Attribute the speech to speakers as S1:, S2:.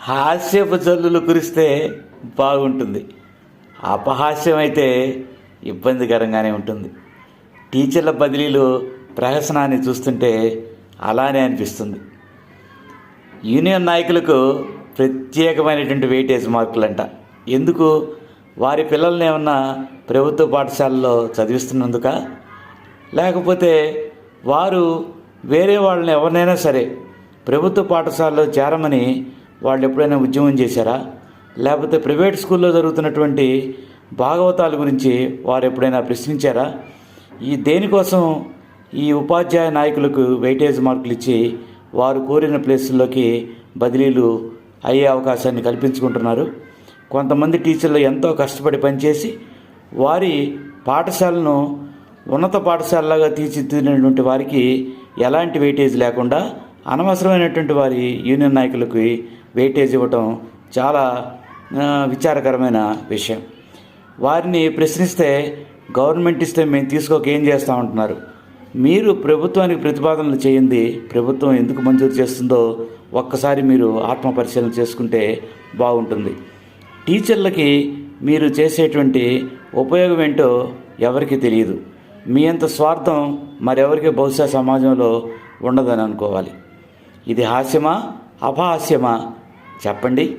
S1: హాస్యపు జల్లులు కురిస్తే బాగుంటుంది. అపహాస్యం అయితే ఇబ్బందికరంగానే ఉంటుంది. టీచర్ల బదిలీలు ప్రహసనాన్ని చూస్తుంటే అలానే అనిపిస్తుంది. యూనియన్ నాయకులకు ప్రత్యేకమైనటువంటి వెయిటేజ్ మార్కులంట. ఎందుకు? వారి పిల్లల్ని ఏమన్నా ప్రభుత్వ పాఠశాలలో చదివిస్తున్నందుక? లేకపోతే వారు వేరే వాళ్ళని ఎవరినైనా సరే ప్రభుత్వ పాఠశాలలో చేరమని వాళ్ళు ఎప్పుడైనా ఉద్యమం చేశారా? లేకపోతే ప్రైవేట్ స్కూల్లో జరుగుతున్నటువంటి భాగవతాల గురించి వారు ఎప్పుడైనా ప్రశ్నించారా? ఈ దేనికోసం ఈ ఉపాధ్యాయ నాయకులకు వెయిటేజ్ మార్కులు ఇచ్చి వారు కోరిన ప్లేసుల్లోకి బదిలీలు అయ్యే అవకాశాన్ని కల్పించుకుంటున్నారు. కొంతమంది టీచర్లు ఎంతో కష్టపడి పనిచేసి వారి పాఠశాలను ఉన్నత పాఠశాలలాగా తీర్చిదిద్దినటువంటి వారికి ఎలాంటి వెయిటేజ్ లేకుండా అనవసరమైనటువంటి వారి యూనియన్ నాయకులకి వెయిటేజ్ ఇవ్వటం చాలా విచారకరమైన విషయం. వారిని ప్రశ్నిస్తే గవర్నమెంట్ ఇస్తే మేము తీసుకోక ఏం చేస్తామంటున్నారు మీరు ప్రభుత్వానికి ప్రతిపాదనలు చేయండి. ప్రభుత్వం ఎందుకు మంజూరు చేస్తుందో ఒక్కసారి మీరు ఆత్మ పరిశీలన చేసుకుంటే బాగుంటుంది. టీచర్లకి మీరు చేసేటువంటి ఉపయోగం ఏంటో ఎవరికి తెలియదు. మీ అంత స్వార్థం మరెవరికి బహుశా సమాజంలో ఉండదని అనుకోవాలి. ఇది హాస్యమా? అపహాస్యమా? చెప్పండి.